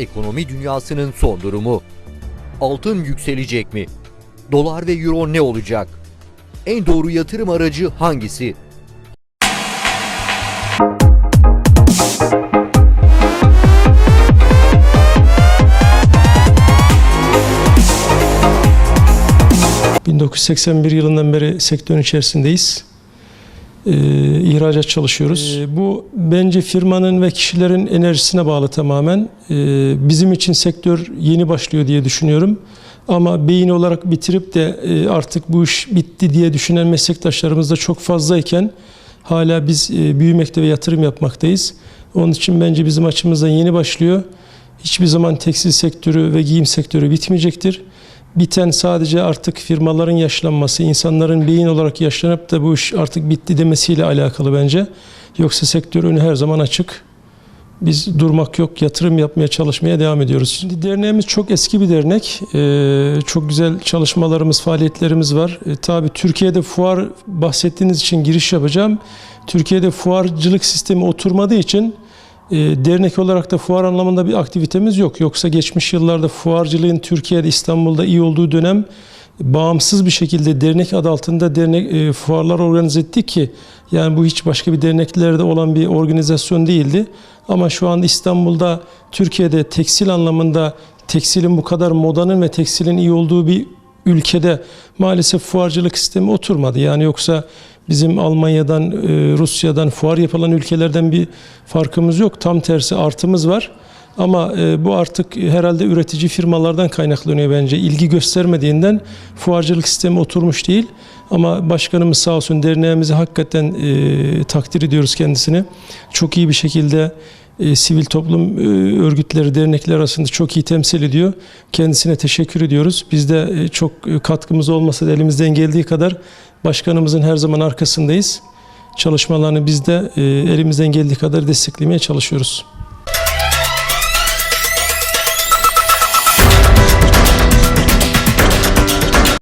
Ekonomi dünyasının son durumu. Altın yükselecek mi? Dolar ve euro ne olacak? En doğru yatırım aracı hangisi? Ee, 1981 yılından beri sektörün içerisindeyiz. Ee, ihracat çalışıyoruz. Ee, bu bence firmanın ve kişilerin enerjisine bağlı tamamen. Ee, bizim için sektör yeni başlıyor diye düşünüyorum. Ama beyin olarak bitirip de e, artık bu iş bitti diye düşünen meslektaşlarımız da çok fazlayken hala biz e, büyümekte ve yatırım yapmaktayız. Onun için bence bizim açımızdan yeni başlıyor. Hiçbir zaman tekstil sektörü ve giyim sektörü bitmeyecektir. Biten sadece artık firmaların yaşlanması, insanların beyin olarak yaşlanıp da bu iş artık bitti demesiyle alakalı bence. Yoksa sektör önü her zaman açık. Biz durmak yok, yatırım yapmaya çalışmaya devam ediyoruz. Şimdi derneğimiz çok eski bir dernek. Ee, çok güzel çalışmalarımız, faaliyetlerimiz var. Ee, tabii Türkiye'de fuar bahsettiğiniz için giriş yapacağım. Türkiye'de fuarcılık sistemi oturmadığı için dernek olarak da fuar anlamında bir aktivitemiz yok. Yoksa geçmiş yıllarda fuarcılığın Türkiye'de, İstanbul'da iyi olduğu dönem bağımsız bir şekilde dernek adı altında dernek e, fuarlar organize ettik ki yani bu hiç başka bir derneklerde olan bir organizasyon değildi. Ama şu anda İstanbul'da Türkiye'de tekstil anlamında tekstilin bu kadar modanın ve tekstilin iyi olduğu bir ülkede maalesef fuarcılık sistemi oturmadı. Yani yoksa bizim Almanya'dan, e, Rusya'dan fuar yapılan ülkelerden bir farkımız yok. Tam tersi artımız var. Ama e, bu artık herhalde üretici firmalardan kaynaklanıyor bence. İlgi göstermediğinden fuarcılık sistemi oturmuş değil. Ama başkanımız sağ olsun derneğimizi hakikaten e, takdir ediyoruz kendisini. Çok iyi bir şekilde e, sivil toplum e, örgütleri, dernekler arasında çok iyi temsil ediyor. Kendisine teşekkür ediyoruz. Biz de e, çok e, katkımız olmasa da elimizden geldiği kadar başkanımızın her zaman arkasındayız. Çalışmalarını biz de e, elimizden geldiği kadar desteklemeye çalışıyoruz.